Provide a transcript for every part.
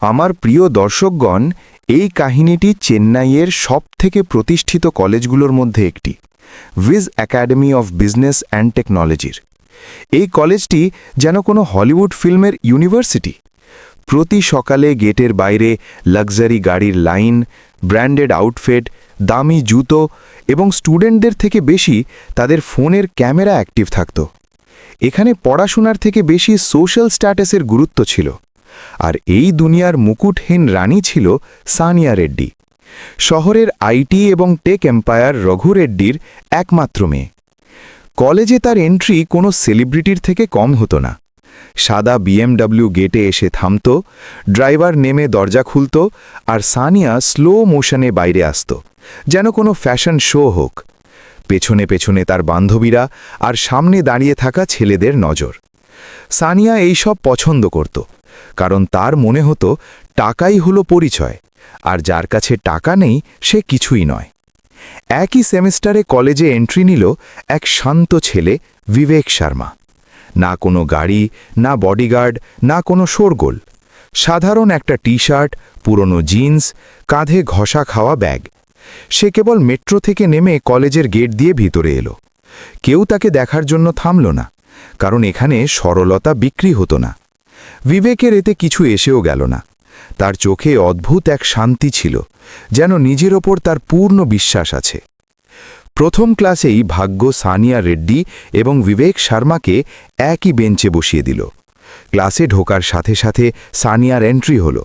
আমার প্রিয় দর্শকগণ, এই কাহিনীটি চেন্নাইয়ের সবথেকে প্রতিষ্ঠিত কলেজগুলোর মধ্যে একটি wiz academy of business and টেকনোলজির এই কলেজটি যেন কোনো হলিউড ফিল্মের ইউনিভার্সিটি। প্রতি সকালে গেটের বাইরে লাক্সারি গাড়ির লাইন, ব্র্যান্ডেড আউটফিট, দামি জুতো এবং স্টুডেন্টদের থেকে বেশি তাদের ফোনের ক্যামেরা অ্যাক্টিভ থাকত। এখানে পড়াশোনার থেকে বেশি সোশ্যাল স্ট্যাটাসের গুরুত্ব ছিল। আর এই দুনিয়ার মুকুটহীন রানী ছিল সানিয়া রেড্ডি। শহরের আইটি এবং টেক এম্পায়ার রঘু রেড্ডির একমাত্র মেয়ে। কলেজে তার এন্ট্রি কোনো সেলিব্রিটির থেকে কম হতো না। সাদা বিএমডব্লিউ গেটে এসে থামত, ড্রাইভার নেমে দরজা খুলত আর সানিয়া স্লো মোশনে বাইরে আসত, যেন কোনো ফ্যাশন শো হোক। পেছনে পেছনে তার বান্ধবীরা আর সামনে দাঁড়িয়ে থাকা ছেলেদের নজর। সানিয়া এইসব পছন্দ করত। কারণ তার মনে হতো টাকাই হলো পরিচয়, আর যার কাছে টাকা নেই সে কিছুই নয়। একই সেমিস্টারে কলেজে এন্ট্রি নিল এক শান্ত ছেলে, বিবেক শর্মা। না কোনো গাড়ি, না বডিগার্ড, না কোনো শোরগোল। সাধারণ একটা টি শার্ট পুরনো জিন্স, কাঁধে ঘষা খাওয়া ব্যাগ। সে কেবল মেট্রো থেকে নেমে কলেজের গেট দিয়ে ভিতরে এলো। কেউ তাকে দেখার জন্য থামল না, কারণ এখানে সরলতা বিক্রি হতো না। বিবেকের এতে কিছু এসেও গেল না। তার চোখে অদ্ভুত এক শান্তি ছিল, যেন নিজের ওপর তার পূর্ণ বিশ্বাস আছে। প্রথম ক্লাসেই ভাগ্য, সানিয়া, রেড্ডি এবং বিবেক শর্মাকে একই বেঞ্চে বসিয়ে দিল। ক্লাসে ঢোকার সাথে সাথে সানিয়ার এন্ট্রি হল।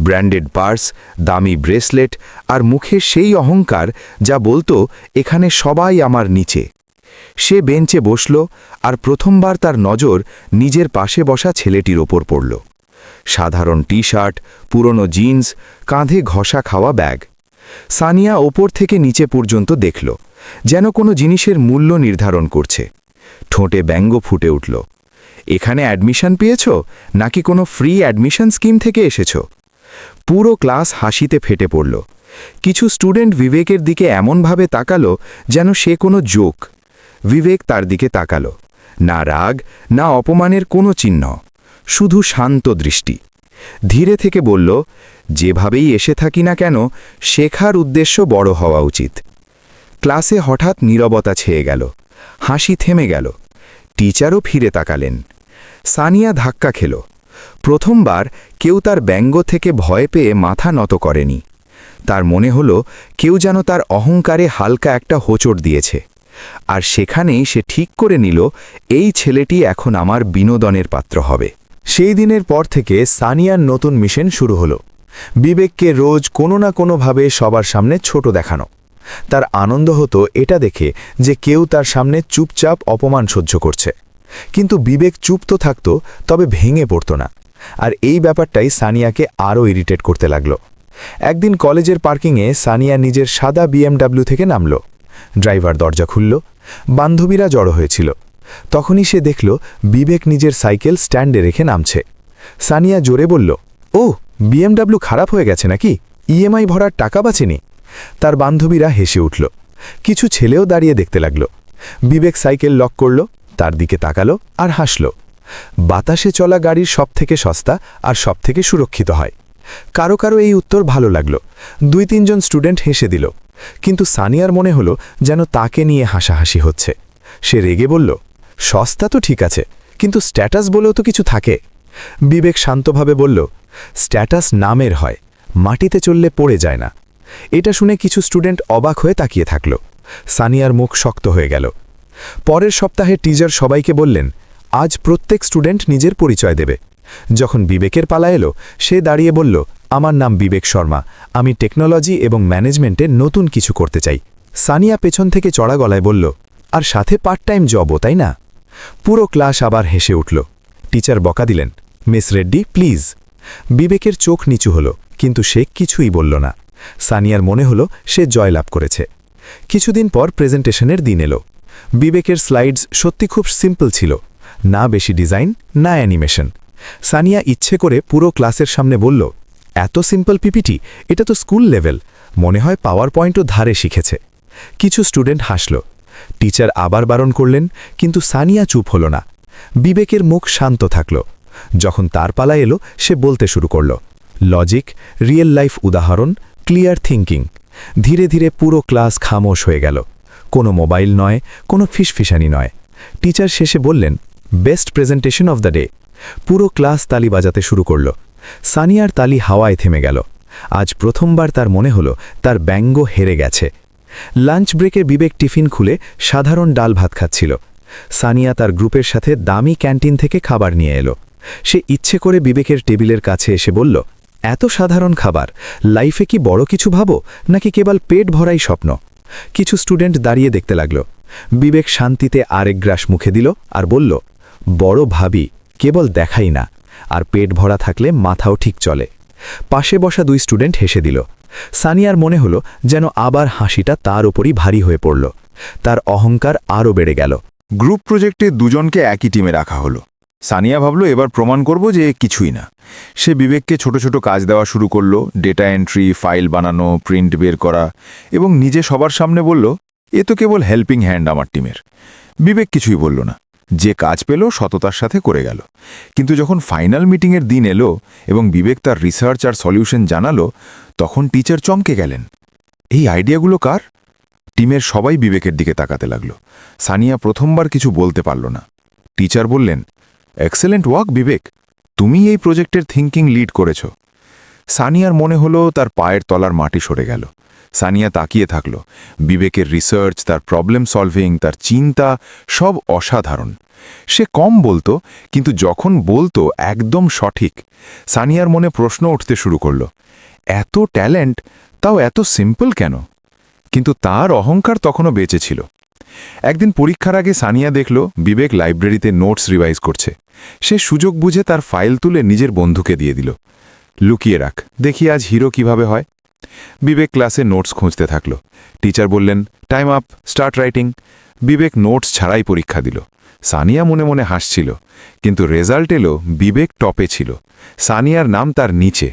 ব্র্যান্ডেড পার্স, দামি ব্রেসলেট আর মুখে সেই অহংকার যা বলতো, এখানে সবাই আমার নিচে। সে বেঞ্চে বসল আর প্রথমবার তার নজর নিজের পাশে বসা ছেলেটির ওপর পড়ল। সাধারণ টি শার্ট পুরনো জিন্স, কাঁধে ঘষা খাওয়া ব্যাগ। সানিয়া ওপর থেকে নিচে পর্যন্ত দেখল যেন কোনো জিনিসের মূল্য নির্ধারণ করছে। ঠোঁটে ব্যঙ্গ ফুটে উঠল। এখানে অ্যাডমিশন পেয়েছ? নাকি কোনো ফ্রি অ্যাডমিশন স্কিম থেকে এসেছ? পুরো ক্লাস হাসিতে ফেটে পড়ল। কিছু স্টুডেন্ট বিবেকের দিকে এমনভাবে তাকালো যেন সে কোনো জোক বিবেক তার দিকে তাকালো। না রাগ, না অপমানের কোনো চিহ্ন, শুধু শান্ত দৃষ্টি। ধীরে থেকে বলল, যেভাবেই এসে থাকি না কেন, শেখার উদ্দেশ্য বড় হওয়া উচিত। ক্লাসে হঠাৎ নীরবতা ছেয়ে গেল, হাসি থেমে গেল। টিচারও ফিরে তাকালেন। সানিয়া ধাক্কা খেল। প্রথমবার কেউ তার ব্যঙ্গ থেকে ভয় পেয়ে মাথা নত করেনি। তার মনে হল, কেউ যেন তার অহংকারে হালকা একটা হোচট দিয়েছে। আর সেখানেই সে ঠিক করে নিল, এই ছেলেটি এখন আমার বিনোদনের পাত্র হবে। সেই দিনের পর থেকে সানিয়ার নতুন মিশন শুরু হলো। বিবেককে রোজ কোনো না কোনোভাবে সবার সামনে ছোট দেখানো। তার আনন্দ হতো এটা দেখে যে কেউ তার সামনে চুপচাপ অপমান সহ্য করছে। কিন্তু বিবেক চুপ তো থাকত, তবে ভেঙে পড়ত না। আর এই ব্যাপারটাই সানিয়াকে আরও ইরিটেট করতে লাগল। একদিন কলেজের পার্কিংয়ে সানিয়া নিজের সাদা বিএমডাব্লিউ থেকে নামল। ড্রাইভার দরজা খুলল, বান্ধবীরা জড়ো হয়েছিল। তখনই সে দেখল, বিবেক নিজের সাইকেল স্ট্যান্ডে রেখে নামছে। সানিয়া জোরে বলল ও বিএমডাব্লিউ খারাপ হয়ে গেছে নাকি? ইএমআই ভরার টাকা বাঁচেনি? তার বান্ধবীরা হেসে উঠল। কিছু ছেলেও দাঁড়িয়ে দেখতে লাগল। বিবেক সাইকেল লক করল, তার দিকে তাকালো আর হাসল। বাতাসে চলা গাড়ির সবথেকে সস্তা আর সবথেকে সুরক্ষিত হয়। কারও কারও এই উত্তর ভালো লাগল। দুই তিনজন স্টুডেন্ট হেসে দিল কিন্তু সানিয়ার মনে হলো যেন তাকে নিয়ে হাসাহাসি হচ্ছে। সে রেগে বলল, সস্তা তো ঠিক আছে, কিন্তু স্ট্যাটাস বলেও তো কিছু থাকে। বিবেক শান্তভাবে বলল, স্ট্যাটাস নামের হয়, মাটিতে চললে পড়ে যায় না। এটা শুনে কিছু স্টুডেন্ট অবাক হয়ে তাকিয়ে থাকল। সানিয়ার মুখ শক্ত হয়ে গেল। পরের সপ্তাহে টিচার সবাইকে বললেন, আজ প্রত্যেক স্টুডেন্ট নিজের পরিচয় দেবে। যখন বিবেকের পালা এলো, সে দাঁড়িয়ে বলল আমার নাম বিবেক শর্মা। আমি টেকনোলজি এবং ম্যানেজমেন্টে নতুন কিছু করতে চাই। সানিয়া পেছন থেকে চড়া গলায় বলল, আর সাথে পার্ট টাইম জবও, তাই না? পুরো ক্লাস আবার হেসে উঠল। টিচার বকা দিলেন, মিস রেড্ডি, প্লিজ। বিবেকের চোখ নিচু হলো, কিন্তু সে কিছুই বলল না। সানিয়ার মনে হলো, সে জয়লাভ করেছে। কিছুদিন পর প্রেজেন্টেশনের দিন এলো। বিবেকের স্লাইডস সত্যি খুব সিম্পল ছিল। না বেশি ডিজাইন, না অ্যানিমেশন। সানিয়া ইচ্ছে করে পুরো ক্লাসের সামনে বলল এত সিম্পল পিপিটি এটা তো স্কুল লেভেল মনে হয় পাওয়ার পয়েন্টও ধারে শিখেছে। কিছু স্টুডেন্ট হাসল। টিচার আবার বারণ করলেন, কিন্তু সানিয়া চুপ হল না। বিবেকের মুখ শান্ত থাকল। যখন তার পালা এলো, সে বলতে শুরু করল লজিক রিয়েল লাইফ উদাহরণ ক্লিয়ার থিঙ্কিং ধীরে ধীরে পুরো ক্লাস খামোশ হয়ে গেল। কোনো মোবাইল নয়, কোনো ফিসফিসানি নয়। টিচার শেষে বললেন best presentation of the day পুরো ক্লাস তালি বাজাতে শুরু করল। সানিয়ার তালি হাওয়ায় থেমে গেল। আজ প্রথমবার তার মনে হলো তার ব্যঙ্গ হেরে গেছে। লাঞ্চ ব্রেকে বিবেক টিফিন খুলে সাধারণ ডাল ভাত খাচ্ছিল। সানিয়া তার গ্রুপের সাথে দামি ক্যান্টিন থেকে খাবার নিয়ে এলো। সে ইচ্ছে করে বিবেকের টেবিলের কাছে এসে বলল, এত সাধারণ খাবার, লাইফে কি বড় কিছু ভাবো, নাকি কেবল পেট ভরাই স্বপ্ন? কিছু স্টুডেন্ট দাঁড়িয়ে দেখতে লাগল। বিবেক শান্তিতে আরেক গ্রাস মুখে দিল আর বলল, বড় ভাবি, কেবল দেখাই না। আর পেট ভরা থাকলে মাথাও ঠিক চলে। পাশে বসা দুই স্টুডেন্ট হেসে দিল। সানিয়ার মনে হলো যেন আবার হাসিটা তার ওপরই ভারী হয়ে পড়ল। তার অহংকার আরও বেড়ে গেল। গ্রুপ প্রজেক্টে দুজনকে একই টিমে রাখা হলো। সানিয়া ভাবল, এবার প্রমাণ করব যে কিছুই না। সে বিবেককে ছোট ছোট কাজ দেওয়া শুরু করল, ডেটা এন্ট্রি, ফাইল বানানো, প্রিন্ট বের করা এবং নিজে সবার সামনে বলল, এ তো কেবল হেল্পিং হ্যান্ড আমার টিমের। বিবেক কিছুই বলল না। যে কাজ পেল, সততার সাথে করে গেল। কিন্তু যখন ফাইনাল মিটিংয়ের দিন এলো এবং বিবেক তার রিসার্চ আর সলিউশন জানালো, তখন টিচার চমকে গেলেন। এই আইডিয়াগুলো কার? টিমের সবাই বিবেকের দিকে তাকাতে লাগল। সানিয়া প্রথমবার কিছু বলতে পারল না। টিচার বললেন এক্সেলেন্ট ওয়াক বিবেক। তুমি এই প্রজেক্টের থিঙ্কিং লিড করেছ। সানিয়ার মনে হলো তার পায়ের তলার মাটি সরে গেল। সানিয়া তাকিয়ে থাকল। বিবেকের রিসার্চ তার প্রবলেম সলভিং তার চিন্তা সব অসাধারণ। সে কম বলতো, কিন্তু যখন বলতো একদম সঠিক। সানিয়ার মনে প্রশ্ন উঠতে শুরু করল, এত ট্যালেন্ট তাও এত সিম্পল কেন? কিন্তু তার অহংকার তখনও বেঁচে ছিল। একদিন পরীক্ষার আগে সানিয়া দেখল, বিবেক লাইব্রেরিতে নোটস রিভাইজ করছে। সে সুযোগ বুঝে তার ফাইল তুলে নিজের বন্ধুকে দিয়ে দিল। লুকিয়ে রাখ। দেখি আজ হিরো কীভাবে হয়। বিবেক ক্লাসে নোটস খুঁজতে থাকল। টিচার বললেন time up start writing Vivek notes ছাড়াই পরীক্ষা দিল। সানিয়া মনে মনে হাসছিল, কিন্তু রেজাল্ট এলো বিবেক টপে ছিল। সানিয়ার নাম তার নিচে।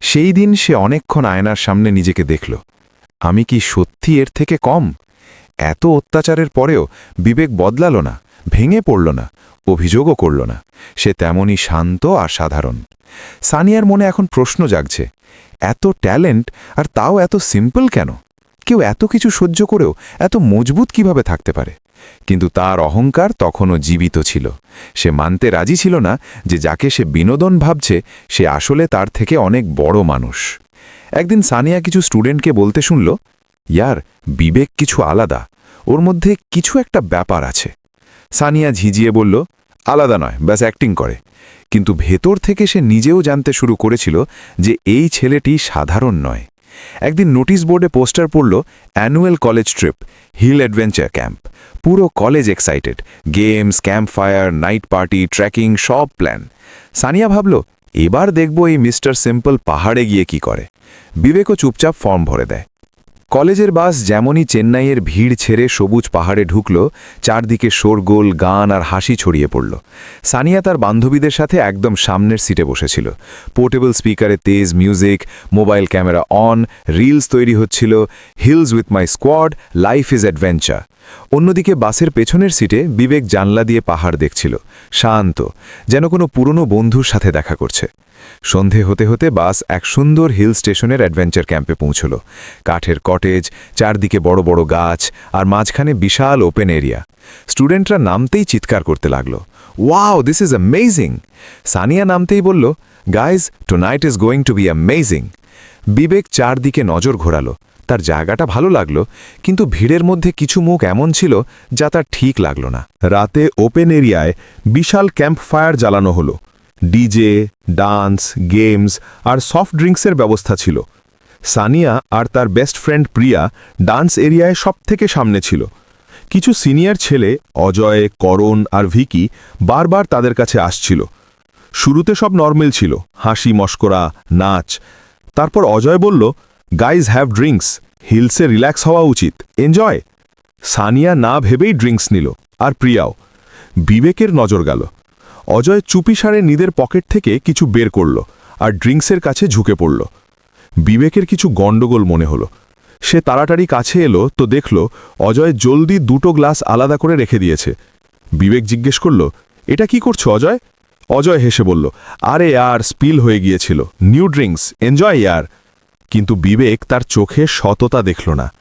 সেই দিন সে অনেকক্ষণ আয়নার সামনে নিজেকে দেখল। আমি কি সত্যি এর থেকে কম? এত অত্যাচারের পরেও বিবেক বদলালো না। ভেঙে পড়ল না, অভিযোগও করল না। সে তেমনই শান্ত আর সাধারণ। সানিয়ার মনে এখন প্রশ্ন জাগছে, এত ট্যালেন্ট আর তাও এত সিম্পল কেন? কেউ এত কিছু সহ্য করেও এত মজবুত কীভাবে থাকতে পারে? কিন্তু তার অহংকার তখনও জীবিত ছিল। সে মানতে রাজি ছিল না যে যাকে সে বিনোদন ভাবছে, সে আসলে তার থেকে অনেক বড় মানুষ। একদিন সানিয়া কিছু স্টুডেন্টকে বলতে শুনল, ইয়ার, বিবেক কিছু আলাদা। ওর মধ্যে কিছু একটা ব্যাপার আছে। সানিয়া ঝিঝিয়ে বলল, আলাদা নয়, ব্যাস অ্যাক্টিং করে। কিন্তু ভেতর থেকে সে নিজেও জানতে শুরু করেছিল যে এই ছেলেটি সাধারণ নয়। একদিন নোটিশ বোর্ডে পোস্টার পড়ল, annual college trip, hill adventure camp, পুরো college excited, games campfire night party, trekking, সব প্ল্যান। সানিয়া ভাবল, এবার দেখব এই মিস্টার সিম্পল পাহাড়ে গিয়ে কি করে। বিবেকও চুপচাপ ফর্ম ভরে দেয়। কলেজের বাস যেমনই চেন্নাইয়ের ভিড় ছেড়ে সবুজ পাহাড়ে ঢুকল, চারদিকে শোরগোল, গান আর হাসি ছড়িয়ে পড়ল। সানিয়া তার বান্ধবীদের সাথে একদম সামনের সিটে বসেছিল। পোর্টেবল স্পিকারে তেজ music, mobile camera on, reels তৈরি হচ্ছিল, hills with my squad, life is adventure. অন্যদিকে বাসের পেছনের সিটে বিবেক জানলা দিয়ে পাহাড় দেখছিল, শান্ত, যেন কোনো পুরনো বন্ধুর সাথে দেখা করছে। সন্ধে হতে হতে বাস এক সুন্দর হিল স্টেশনের অ্যাডভেঞ্চার ক্যাম্পে পৌঁছল। কাঠের কটেজ, চারদিকে বড় বড় গাছ আর মাঝখানে বিশাল ওপেন এরিয়া। স্টুডেন্টরা নামতেই চিৎকার করতে লাগল। Wow, this is amazing! Sania নামতেই বলল, guys tonight is going to be amazing! Vivek চারদিকে নজর ঘোরালো। তার জায়গাটা ভালো লাগল, কিন্তু ভিড়ের মধ্যে কিছু মুখ এমন ছিল যা তার ঠিক লাগল না। রাতে ওপেন এরিয়ায় বিশাল ক্যাম্প ফায়ার জ্বালানো হলো। ডিজে, ডান্স, গেমস আর সফট ড্রিঙ্কসের ব্যবস্থা ছিল। সানিয়া আর তার বেস্ট ফ্রেন্ড প্রিয়া ডান্স এরিয়ায় সব থেকে সামনে ছিল। কিছু সিনিয়র ছেলে অজয়, করণ আর ভিকি বারবার তাদের কাছে আসছিল। শুরুতে সব নর্মেল ছিল, হাসি, মস্করা, নাচ। তারপর অজয় বলল গাইজ হ্যাভ ড্রিঙ্কস হিলসে রিল্যাক্স হওয়া উচিত। এনজয়। সানিয়া না ভেবেই ড্রিঙ্কস নিল আর প্রিয়াও। বিবেকের নজর গেল। অজয় চুপি সারে নিদের পকেট থেকে কিছু বের করল আর ড্রিঙ্কসের কাছে ঝুঁকে পড়ল। বিবেকের কিছু গণ্ডগোল মনে হলো। সে তাড়াতাড়ি কাছে এলো তো দেখল অজয় জলদি দুটো গ্লাস আলাদা করে রেখে দিয়েছে। বিবেক জিজ্ঞেস করল, এটা কি করছ অজয়? অজয় হেসে বলল, আরে আর স্পিল হয়ে গিয়েছিল। নিউ ড্রিঙ্কস, এনজয় ইয়ার। কিন্তু বিবেক তার চোখে সততা দেখল না।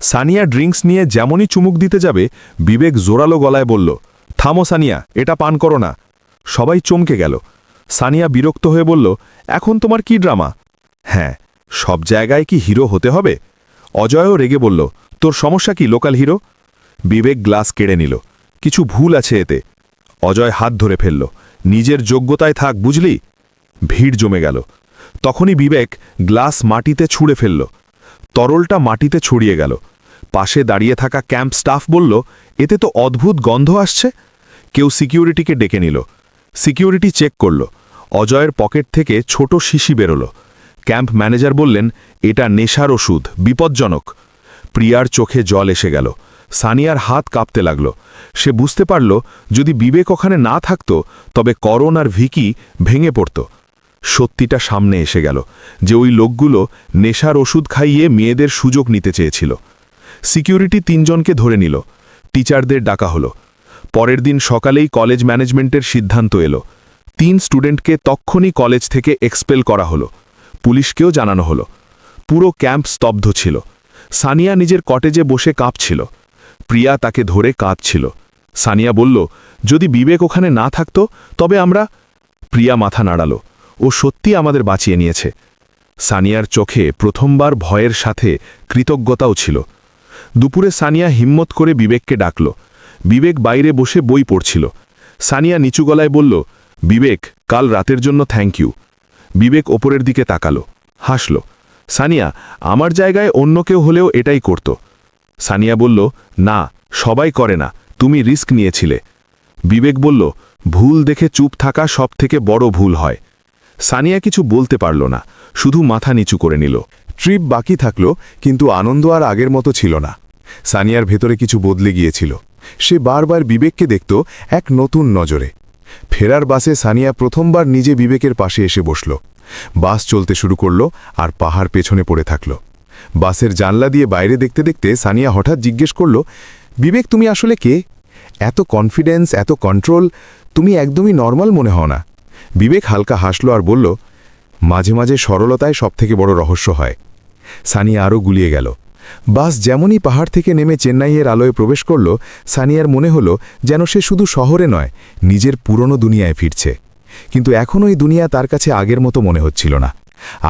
সানিয়া ড্রিঙ্কস নিয়ে যেমনই চুমুক দিতে যাবে, বিবেক জোরালো গলায় বলল, থামো সানিয়া, এটা পান করো না। সবাই চমকে গেল। সানিয়া বিরক্ত হয়ে বলল, এখন তোমার কি ড্রামা? হ্যাঁ সব জায়গায় কি হিরো হতে হবে? অজয়ও রেগে বলল, তোর সমস্যা কি, লোকাল হিরো? বিবেক গ্লাস কেড়ে নিল, কিছু ভুল আছে এতে। অজয় হাত ধরে ফেলল, নিজের যোগ্যতায় থাক, বুঝলি? ভিড় জমে গেল। তখনই বিবেক গ্লাস মাটিতে ছুঁড়ে ফেলল, তরলটা মাটিতে ছড়িয়ে গেল। পাশে দাঁড়িয়ে থাকা ক্যাম্প স্টাফ বলল, এতে তো অদ্ভুত গন্ধ আসছে? কেউ সিকিউরিটিকে ডেকে নিল সিকিউরিটি চেক করল। অজয়ের পকেট থেকে ছোট শিশি বেরোল। ক্যাম্প ম্যানেজার বললেন, এটা নেশার ওষুধ, বিপজ্জনক। প্রিয়ার চোখে জল এসে গেল। সানিয়ার হাত কাঁপতে লাগল। সে বুঝতে পারল, যদি বিবেক ওখানে না থাকত, তবে করণ আর ভিকি ভেঙে পড়ত। সত্যিটা সামনে এসে গেল, যে ওই লোকগুলো নেশার ওষুধ খাইয়ে মেয়েদের সুযোগ নিতে চেয়েছিল। সিকিউরিটি তিনজনকে ধরে নিল। টিচারদের ডাকা হলো। পরের দিন সকালেই কলেজ ম্যানেজমেন্টের সিদ্ধান্ত এলো। তিন স্টুডেন্টকে তক্ষণই কলেজ থেকে এক্সপেল করা হলো। পুলিশকেও জানানো হলো। পুরো ক্যাম্প স্তব্ধ ছিল। সানিয়া নিজের কটেজে বসে কাঁপছিল। প্রিয়া তাকে ধরে কাঁদছিল। সানিয়া বলল, যদি বিবেক ওখানে না থাকতো, তবে আমরা প্রিয়া মাথা নাড়ালো। ও সত্যি আমাদের বাঁচিয়ে নিয়েছে সানিয়ার চোখে প্রথমবার ভয়ের সাথে কৃতজ্ঞতাও ছিল। দুপুরে সানিয়া হিম্মত করে বিবেককে ডাকল। বিবেক বাইরে বসে বই পড়ছিল। সানিয়া নিচু গলায় বলল, বিবেক, কাল রাতের জন্য থ্যাংক ইউ। বিবেক ওপরের দিকে তাকালো, হাসল, সানিয়া, আমার জায়গায় অন্য কেউ হলেও এটাই করত। সানিয়া বলল, না, সবাই করে না, তুমি রিস্ক নিয়েছিলে। বিবেক বলল, ভুল দেখে চুপ থাকা সব থেকে বড় ভুল হয়। সানিয়া কিছু বলতে পারল না, শুধু মাথা নিচু করে নিল। ট্রিপ বাকি থাকল, কিন্তু আনন্দ আর আগের মতো ছিল না। সানিয়ার ভেতরে কিছু বদলে গিয়েছিল। সে বারবার বিবেককে দেখত এক নতুন নজরে। ফেরার বাসে সানিয়া প্রথমবার নিজে বিবেকের পাশে এসে বসল। বাস চলতে শুরু করল আর পাহাড় পেছনে পড়ে থাকল। বাসের জানলা দিয়ে বাইরে দেখতে দেখতে সানিয়া হঠাৎ জিজ্ঞেস করল, বিবেক, তুমি আসলে কে? এত কনফিডেন্স এত কন্ট্রোল তুমি একদমই নর্মাল মনে হও না। বিবেক হালকা হাসল আর বলল, মাঝে মাঝে সরলতায় সবথেকে বড় রহস্য হয়। সানিয়া আরও গুলিয়ে গেল। বাস যেমনই পাহাড় থেকে নেমে চেন্নাইয়ের আলোয় প্রবেশ করল, সানিয়ার মনে হলো যেন সে শুধু শহরে নয়, নিজের পুরনো দুনিয়ায় ফিরছে। কিন্তু এখন ওই দুনিয়া তার কাছে আগের মতো মনে হচ্ছিল না।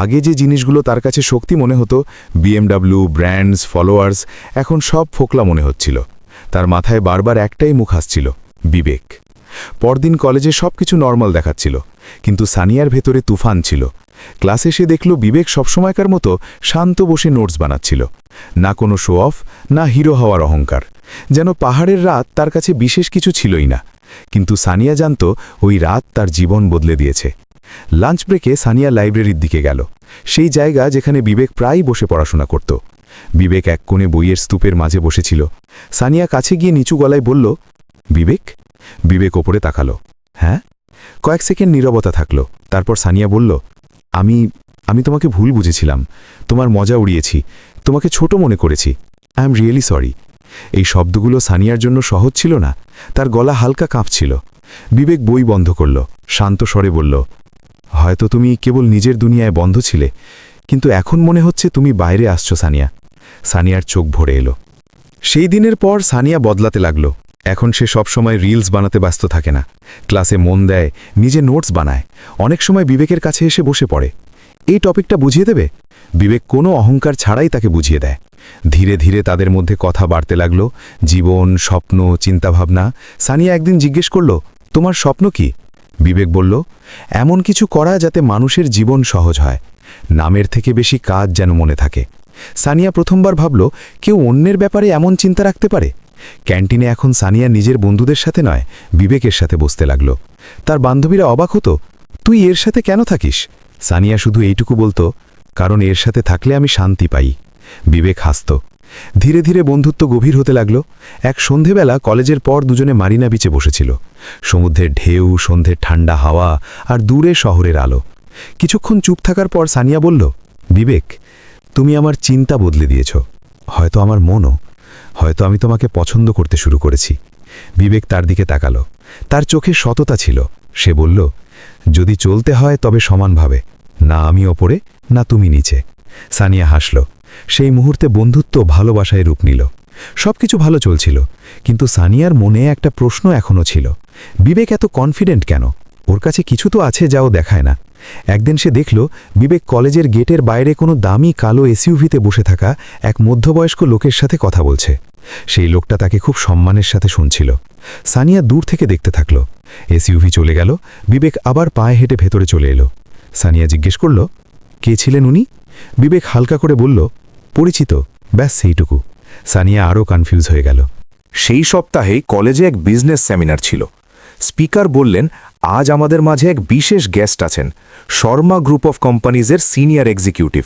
আগে যে জিনিসগুলো তার কাছে শক্তি মনে হতো, বিএমডাব্লিউ, ব্র্যান্ডস, ফলোয়ার্স, এখন সব ফোকলা মনে হচ্ছিল। তার মাথায় বারবার একটাই মুখ আসছিল, বিবেক। পরদিন কলেজে সব কিছু নর্মাল দেখাচ্ছিল, কিন্তু সানিয়ার ভেতরে তুফান ছিল ক্লাসে সে দেখল বিবেক সবসময়কার মতো শান্ত বসে নোটস বানাচ্ছিল। না কোনো শো অফ না হিরো হওয়ার অহংকার। যেন পাহাড়ের রাত তার কাছে বিশেষ কিছু ছিলই না। কিন্তু সানিয়া জানত ওই রাত তার জীবন বদলে দিয়েছে। লাঞ্চ ব্রেকে সানিয়া লাইব্রেরির দিকে গেল। সেই জায়গা যেখানে বিবেক প্রায়ই বসে পড়াশোনা করত। বিবেক এক কোণে বইয়ের স্তূপের মাঝে বসেছিল। সানিয়া কাছে গিয়ে নিচু গলায় বলল, বিবেক? বিবেক ওপরে তাকালো। হ্যাঁ? কয়েক সেকেন্ড নীরবতা থাকল। তারপর সানিয়া বলল আমি আমি তোমাকে ভুল বুঝেছিলাম। তোমার মজা উড়িয়েছি। তোমাকে ছোট মনে করেছি। আই এম রিয়েলি সরি এই শব্দগুলো সানিয়ার জন্য সহজ ছিল না। তার গলা হালকা কাঁপছিল। বিবেক বই বন্ধ করল। শান্ত স্বরে বলল, হয়তো তুমি কেবল নিজের দুনিয়ায় বন্ধ ছিলে, কিন্তু এখন মনে হচ্ছে তুমি বাইরে আসছো সানিয়া। সানিয়ার চোখ ভরে এলো। সেই দিনের পর সানিয়া বদলাতে লাগল। এখন সে সবসময় রিলস বানাতে ব্যস্ত থাকে না। ক্লাসে মন দেয়, নিজে নোটস বানায়। অনেক সময় বিবেকের কাছে এসে বসে পড়ে। এই টপিকটা বুঝিয়ে দেবে? বিবেক কোনো অহংকার ছাড়াই তাকে বুঝিয়ে দেয়। ধীরে ধীরে তাদের মধ্যে কথা বাড়তে লাগল। জীবন, স্বপ্ন, চিন্তাভাবনা। সানিয়া একদিন জিজ্ঞেস করল, তোমার স্বপ্ন কি? বিবেক বলল, এমন কিছু করা যাতে মানুষের জীবন সহজ হয়। নামের থেকে বেশি কাজ যেন মনে থাকে। সানিয়া প্রথমবার ভাবল, কেউ অন্যের ব্যাপারে এমন চিন্তা রাখতে পারে? ক্যান্টিনে এখন সানিয়া নিজের বন্ধুদের সাথে নয়, বিবেকের সাথে বসতে লাগল। তার বান্ধবীরা অবাক হতো, তুই এর সাথে কেন থাকিস? সানিয়া শুধু এইটুকু বলতো, কারণ এর সাথে থাকলে আমি শান্তি পাই। বিবেক হাসত। ধীরে ধীরে বন্ধুত্ব গভীর হতে লাগল। এক সন্ধেবেলা কলেজের পর দুজনে মারিনা বিচে বসেছিল। সমুদ্রের ঢেউ, সন্ধ্যের ঠান্ডা হাওয়া আর দূরে শহরের আলো। কিছুক্ষণ চুপ থাকার পর সানিয়া বলল, বিবেক, তুমি আমার চিন্তা বদলে দিয়েছ। হয়তো আমার মনও হয়তো আমি তোমাকে পছন্দ করতে শুরু করেছি। বিবেক তার দিকে তাকালো। তার চোখে সততা ছিল। সে বলল, যদি চলতে হয় তবে সমানভাবে না আমি ওপরে, না তুমি নিচে। সানিয়া হাসল। সেই মুহূর্তে বন্ধুত্ব ভালোবাসায় রূপ নিল। সবকিছু ভালো চলছিল, কিন্তু সানিয়ার মনে একটা প্রশ্ন এখনও ছিল। বিবেক এত কনফিডেন্ট কেন? ওর কাছে কিছু তো আছে যাও দেখায় না। একদিন সে দেখল বিবেক কলেজের গেটের বাইরে কোনো দামি কালো এসইউভিতে বসে থাকা এক মধ্যবয়স্ক লোকের সাথে কথা বলছে। সেই লোকটা তাকে খুব সম্মানের সাথে শুনছিল। সানিয়া দূর থেকে দেখতে থাকল। এসইউভি চলে গেল, বিবেক আবার পায়ে হেঁটে ভেতরে চলে এলো। সানিয়া জিজ্ঞেস করল, কে ছিলেন উনি? বিবেক হালকা করে বলল, পরিচিত, ব্যাস সেইটুকু। সানিয়া আরও কনফিউজ হয়ে গেল। সেই সপ্তাহে কলেজে এক বিজনেস সেমিনার ছিল। স্পিকার বললেন, আজ আমাদের মাঝে এক বিশেষ গেস্ট আছেন। শর্মা গ্রুপ অফ কোম্পানিজের সিনিয়র এক্সিকিউটিভ।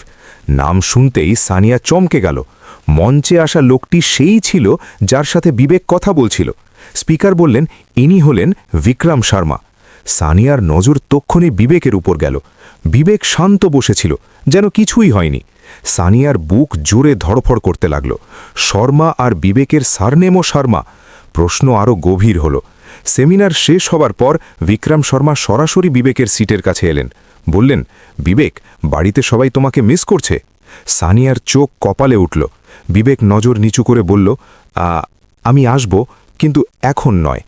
নাম শুনতেই সানিয়া চমকে গেল। মঞ্চে আসা লোকটি সেই ছিল যার সাথে বিবেক কথা বলছিল। স্পিকার বললেন, ইনি হলেন বিক্রম শর্মা। সানিয়ার নজর তক্ষণে বিবেকের উপর গেল। বিবেক শান্ত বসেছিল, যেন কিছুই হয়নি। সানিয়ার বুক জোরে ধড়ফড় করতে লাগল। শর্মা আর বিবেকের সারনেমো শর্মা। প্রশ্ন আরও গভীর হল। সেমিনার শেষ হবার পর বিক্রম শর্মা সরাসরি বিবেকের সিটের কাছে এলেন। বললেন বিবেক বাড়িতে সবাই তোমাকে মিস করছে? সানিয়ার চোখ কপালে উঠল। বিবেক নজর নিচু করে বলল "আ, আমি আসব কিন্তু এখন নয়।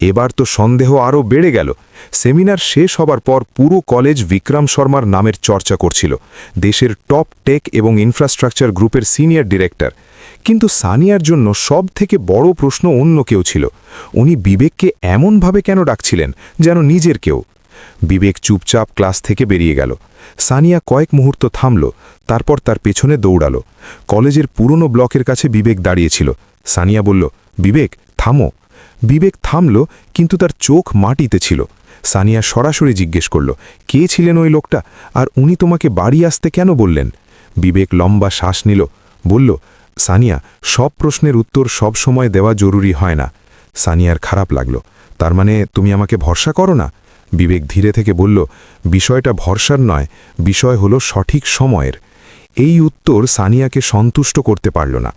এবার তো সন্দেহ আরও বেড়ে গেল। সেমিনার শেষ হবার পর পুরো কলেজ বিক্রম শর্মার নামের চর্চা করছিল। দেশের টপ টেক এবং ইনফ্রাস্ট্রাকচার গ্রুপের সিনিয়র ডিরেক্টর কিন্তু সানিয়ার জন্য সব থেকে বড় প্রশ্ন অন্য কেউ ছিল। উনি বিবেককে এমনভাবে কেন ডাকছিলেন যেন নিজের কেউ? বিবেক চুপচাপ ক্লাস থেকে বেরিয়ে গেল। সানিয়া কয়েক মুহূর্ত থামল, তারপর তার পেছনে দৌড়াল। কলেজের পুরনো ব্লকের কাছে বিবেক দাঁড়িয়েছিল। সানিয়া বলল, বিবেক, থামো। বিবেক থামল, কিন্তু তার চোখ মাটিতে ছিল। সানিয়া সরাসরি জিজ্ঞেস করল, কে ছিলেন ওই লোকটা? আর উনি তোমাকে বাড়ি আসতে কেন বললেন? বিবেক লম্বা শ্বাস নিল, বলল সানিয়া, সব প্রশ্নের উত্তর সব সময় দেওয়া জরুরি হয় না। সানিয়ার খারাপ লাগল। তার মানে তুমি আমাকে ভরসা করো না? বিবেক ধীরে থেকে বলল, বিষয়টা ভরসার নয়, বিষয় হলো সঠিক সময়ের। এই উত্তর সানিয়াকে সন্তুষ্ট করতে পারল না।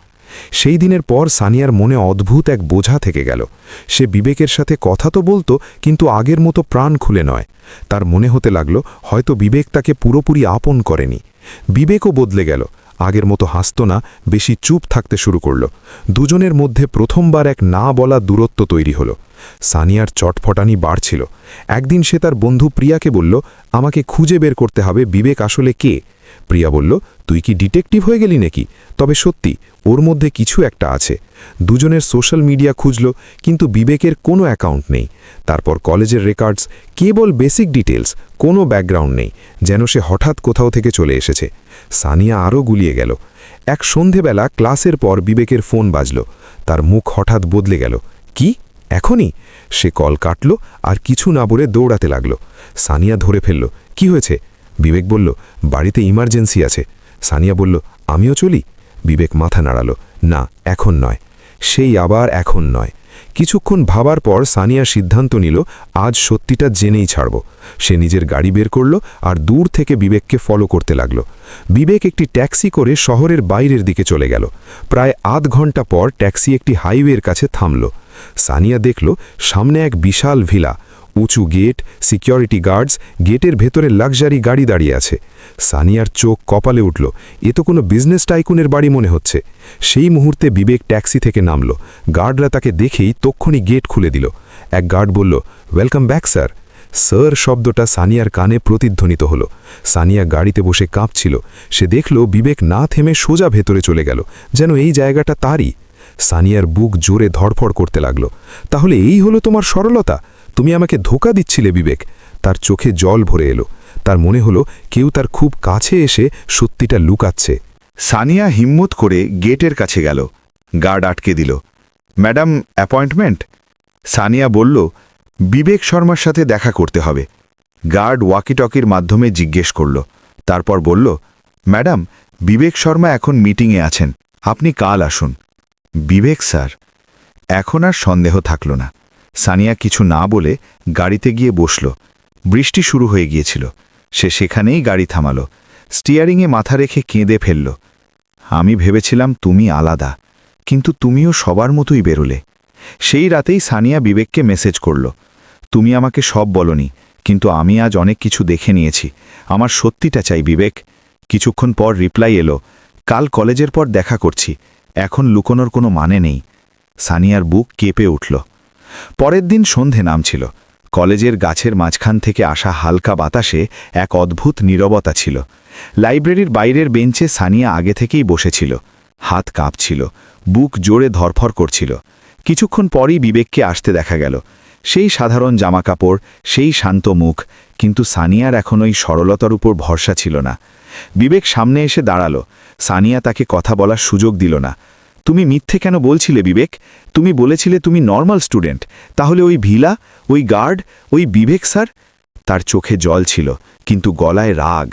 সেই দিনের পর সানিয়ার মনে অদ্ভুত এক বোঝা থেকে গেল। সে বিবেকের সাথে কথা তো বলতো, কিন্তু আগের মতো প্রাণ খুলে নয়। তার মনে হতে লাগল, হয়তো বিবেক তাকে পুরোপুরি আপন করেনি। বিবেকও বদলে গেল। আগের মতো হাসত না, বেশি চুপ থাকতে শুরু করল। দুজনের মধ্যে প্রথমবার এক না বলা দূরত্ব তৈরি হলো। সানিয়ার চটফটানি বাড়ছিল। একদিন সে তার বন্ধু প্রিয়াকে বলল, আমাকে খুঁজে বের করতে হবে, বিবেক আসলে কে? প্রিয়া বলল, তুই কি ডিটেকটিভ হয়ে গেলি নাকি? তবে সত্যি, ওর মধ্যে কিছু একটা আছে। দুজনের সোশ্যাল মিডিয়া খুঁজল, কিন্তু বিবেকের কোনো অ্যাকাউন্ট নেই। তারপর কলেজের রেকর্ডস, কেবল বেসিক ডিটেলস কোনো ব্যাকগ্রাউন্ড নেই, যেন সে হঠাৎ কোথাও থেকে চলে এসেছে। সানিয়া আরও গুলিয়ে গেল। এক সন্ধেবেলা ক্লাসের পর বিবেকের ফোন বাজল। তার মুখ হঠাৎ বদলে গেল। কি? এখনই? সে কল কাটল আর কিছু না বলে দৌড়াতে লাগল। সানিয়া ধরে ফেলল, কি হয়েছে? বিবেক বলল, বাড়িতে ইমার্জেন্সি আছে। সানিয়া বলল, আমিও চলি? বিবেক মাথা নাড়ালো, না, এখন নয়। সেই আবার এখন নয়। কিছুক্ষণ ভাবার পর সানিয়া সিদ্ধান্ত নিল, আজ সত্যিটা জেনেই ছাড়ব। সে নিজের গাড়ি বের করল আর দূর থেকে বিবেককে ফলো করতে লাগল। বিবেক একটি ট্যাক্সি করে শহরের বাইরের দিকে চলে গেল। প্রায় আধ ঘণ্টা পর ট্যাক্সি একটি হাইওয়ের কাছে থামল। সানিয়া দেখল, সামনে এক বিশাল ভিলা। উঁচু গেট, সিকিউরিটি গার্ডস, গেটের ভেতরে লাক্সারি গাড়ি দাঁড়িয়ে আছে। সানিয়ার চোখ কপালে উঠল। এ তো কোনো বিজনেস টাইকুনের বাড়ি মনে হচ্ছে। সেই মুহূর্তে বিবেক ট্যাক্সি থেকে নামল। গার্ডরা তাকে দেখেই তক্ষণি গেট খুলে দিল। এক গার্ড বলল ওয়েলকাম ব্যাক স্যার স্যার শব্দটা সানিয়ার কানে প্রতিধ্বনিত হলো। সানিয়া গাড়িতে বসে কাঁপছিল। সে দেখল বিবেক না থেমে সোজা ভেতরে চলে গেল, যেন এই জায়গাটা তারই। সানিয়ার বুক জোরে ধড়ফড় করতে লাগল। তাহলে এই হলো তোমার সরলতা? তুমি আমাকে ধোকা দিচ্ছিলে, বিবেক। তার চোখে জল ভরে এলো। তার মনে হলো কেউ তার খুব কাছে এসে সত্যিটা লুকাচ্ছে। সানিয়া হিম্মত করে গেটের কাছে গেল। গার্ড আটকে দিল। Madam, appointment? সানিয়া বলল, বিবেক শর্মার সাথে দেখা করতে হবে। গার্ড ওয়াকিটকির মাধ্যমে জিজ্ঞেস করল। তারপর বলল, ম্যাডাম, বিবেক শর্মা এখন মিটিংয়ে আছেন। আপনি কাল আসুন। বিবেক, স্যার। এখন আর সন্দেহ থাকল না। সানিয়া কিছু না বলে গাড়িতে গিয়ে বসল। বৃষ্টি শুরু হয়ে গিয়েছিল। সে সেখানেই গাড়ি থামাল। স্টিয়ারিংয়ে মাথা রেখে কেঁদে ফেলল। আমি ভেবেছিলাম তুমি আলাদা, কিন্তু তুমিও সবার মতোই বেরোলে। সেই রাতেই সানিয়া বিবেককে মেসেজ করল, তুমি আমাকে সব বলনি, কিন্তু আমি আজ অনেক কিছু দেখে নিয়েছি। আমার সত্যিটা চাই বিবেক। কিছুক্ষণ পর রিপ্লাই এলো, কাল কলেজের পর দেখা করছি, এখন লুকোনোর কোনো মানে নেই। সানিয়ার বুক কেঁপে উঠল। পরের দিন সন্ধে নামছিল। কলেজের গাছের মাঝখান থেকে আসা হালকা বাতাসে এক অদ্ভুত নীরবতা ছিল। লাইব্রেরির বাইরের বেঞ্চে সানিয়া আগে থেকেই বসেছিল। হাত কাঁপছিল, বুক জোরে ধরফর করছিল। কিছুক্ষণ পরই বিবেককে আসতে দেখা গেল। সেই সাধারণ জামাকাপড়, সেই শান্ত মুখ, কিন্তু সানিয়ার এখন ওই সরলতার উপর ভরসা ছিল না। বিবেক সামনে এসে দাঁড়াল। সানিয়া তাকে কথা বলার সুযোগ দিল না। তুমি মিথ্যে কেন বলছিলে, বিবেক? তুমি বলেছিলে তুমি নর্মাল স্টুডেন্ট তাহলে ওই ভিলা, ওই গার্ড ওই বিবেক স্যার? তার চোখে জল ছিল, কিন্তু গলায় রাগ।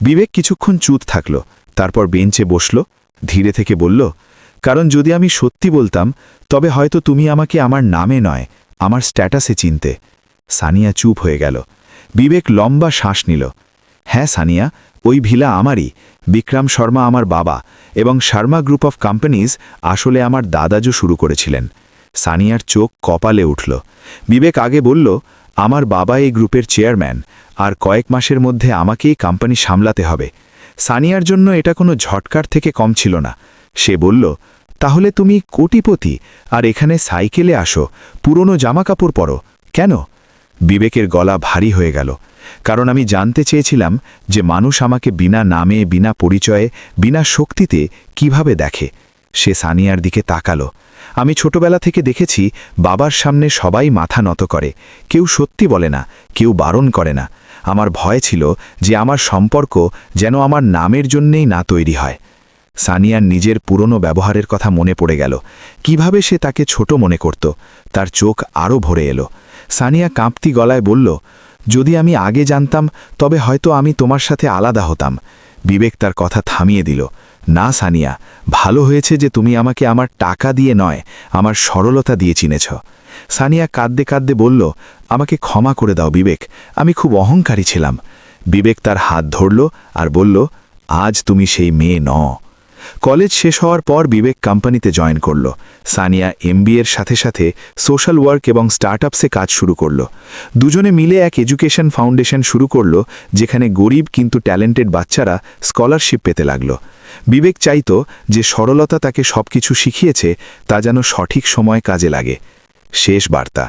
বিবেক কিছুক্ষণ চুত থাকল, তারপর বেঞ্চে বসল, ধীরে থেকে বলল, কারণ যদি আমি সত্যি বলতাম, তবে হয়তো তুমি আমাকে আমার নামে নয়, আমার স্ট্যাটাসে চিনতে। সানিয়া চুপ হয়ে গেল। বিবেক লম্বা শ্বাস নিল। হ্যাঁ সানিয়া ওই ভিলা আমারই, বিক্রম শর্মা আমার বাবা এবং শর্মা গ্রুপ অফ কোম্পানিজ আসলে আমার দাদাজু শুরু করেছিলেন। সানিয়ার চোখ কপালে উঠল। বিবেক আগে বলল, আমার বাবা এই গ্রুপের চেয়ারম্যান, আর কয়েক মাসের মধ্যে আমাকেই কোম্পানি সামলাতে হবে। সানিয়ার জন্য এটা কোনো ঝটকার থেকে কম ছিল না। সে বলল, তাহলে তুমি কোটিপতি, আর এখানে সাইকেলে আসো, পুরনো জামাকাপড় পরো। কেন? বিবেকের গলা ভারী হয়ে গেল। কারণ আমি জানতে চেয়েছিলাম যে মানুষ আমাকে বিনা নামে, বিনা পরিচয়ে, বিনা শক্তিতে কীভাবে দেখে। সে সানিয়ার দিকে তাকালো। আমি ছোটবেলা থেকে দেখেছি, বাবার সামনে সবাই মাথা নত করে। কেউ সত্যি বলে না, কেউ বারণ করে না। আমার ভয় ছিল যে আমার সম্পর্ক যেন আমার নামের জন্যেই না তৈরি হয়। সানিয়ার নিজের পুরনো ব্যবহারের কথা মনে পড়ে গেল। কীভাবে সে তাকে ছোট মনে করত, তার চোখ আরও ভরে এলো। সানিয়া কাঁপতি গলায় বলল যদি আমি আগে জানতাম, তবে হয়তো আমি তোমার সাথে আলাদা হতাম। বিবেক তার কথা থামিয়ে দিল। না, সানিয়া, ভালো হয়েছে যে তুমি আমাকে আমার টাকা দিয়ে নয়, আমার সরলতা দিয়ে চিনেছ। সানিয়া কাঁদতে কাঁদতে বলল, আমাকে ক্ষমা করে দাও বিবেক, আমি খুব অহংকারী ছিলাম। বিবেক তার হাত ধরল আর বলল, আজ তুমি সেই মেয়ে ন কলেজ শেষ হওয়ার পর বিবেক কোম্পানিতে জয়েন করল। সানিয়া এমবিএর সাথে সাথে সোশ্যাল ওয়ার্ক এবং স্টার্টআপসে কাজ শুরু করল। দুজনে মিলে এক এডুকেশন ফাউন্ডেশন শুরু করল, যেখানে গরিব কিন্তু ট্যালেন্টেড বাচ্চারা স্কলারশিপ পেতে লাগল। বিবেক চাইত যে সরলতা তাকে সবকিছু শিখিয়েছে, তা যেন সঠিক সময় কাজে লাগে। শেষ বার্তা।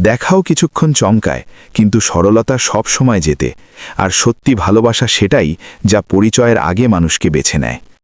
দেখাও কিছুক্ষণ চমকায়, কিন্তু সরলতা সব সময় যেতে আর সত্যি ভালোবাসা সেটাই যা পরিচয়ের আগে মানুষকে বেছে নেয়।